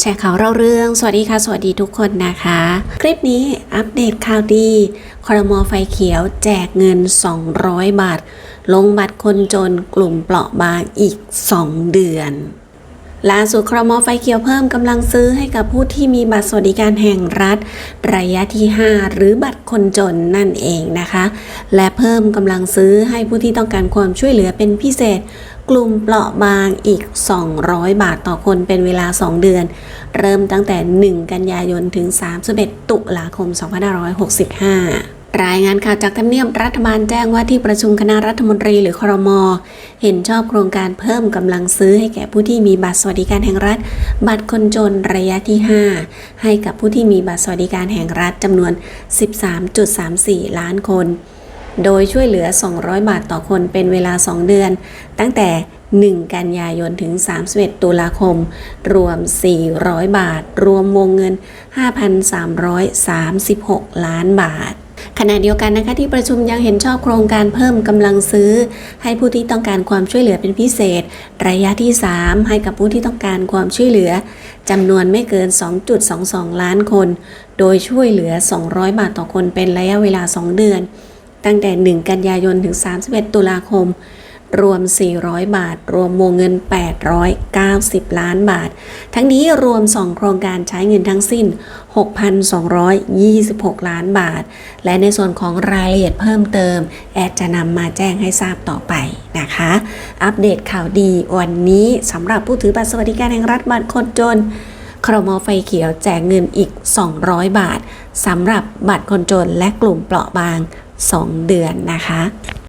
แชร์ข่าวเราเรื่อง สวัสดีค่ะ สวัสดีทุกคนนะคะ คลิปนี้อัปเดตข่าวดีคอรมอไฟเขียวแจกเงิน 200 บาท ลงบัตรคนจนกลุ่มเปราะบางอีก 2 เดือนล่าสุดครมไฟเขียวเพิ่มกำลังซื้อให้กับผู้ที่มีบัตรสวัสดิการแห่งรัฐ ระยะที่ 5 หรือบัตรคนจนนั่นเองนะคะ และเพิ่มกำลังซื้อให้ผู้ที่ต้องการความช่วยเหลือเป็นพิเศษ กลุ่มเปราะบางอีก 200 บาทต่อคนเป็นเวลา 2 เดือน เริ่มตั้งแต่ 1 กันยายนถึง 31 ตุลาคม 2565รายงานข่าวจากทำเนียบรัฐบาลแจ้งว่าที่ประชุมคณะรัฐมนตรีหรือครม เห็นชอบโครงการเพิ่มกำลังซื้อให้แก่ผู้ที่มีบัตรสวัสดิการแห่งรัฐ บัตรคนจนระยะที่ 5 ให้กับผู้ที่มีบัตรสวัสดิการแห่งรัฐจำนวน 13.34 ล้านคน โดยช่วยเหลือ 200 บาทต่อคนเป็นเวลา 2 เดือน ตั้งแต่ 1 กันยายนถึง 31 ตุลาคม รวม 400 บาท รวมวงเงิน 5,336 ล้านบาทขณะเดียวกันนะคะที่ประชุมยังเห็นชอบโครงการเพิ่มกำลังซื้อ ให้ผู้ที่ต้องการความช่วยเหลือเป็นพิเศษ ระยะที่ 3 ให้กับผู้ที่ต้องการความช่วยเหลือจำนวนไม่เกิน 2.22 ล้านคน โดยช่วยเหลือ 200 บาทต่อคนเป็นระยะเวลา 2 เดือน ตั้งแต่ 1 กันยายนถึง 31 ตุลาคม รวม 400 บาท รวมวงเงิน 890 ล้านบาท ทั้งนี้รวม 2 โครงการใช้เงินทั้งสิ้น 6,226 ล้านบาท และในส่วนของรายละเอียดเพิ่มเติม แอดจะนำมาแจ้งให้ทราบต่อไปนะคะ อัปเดตข่าวดีวันนี้สำหรับผู้ถือบัตรสวัสดิการแห่งรัฐบัตรคนจนครมไฟเขียวแจกเงินอีก 200 บาทสำหรับบัตรคนจนและกลุ่มเปราะบาง 2 เดือนนะคะ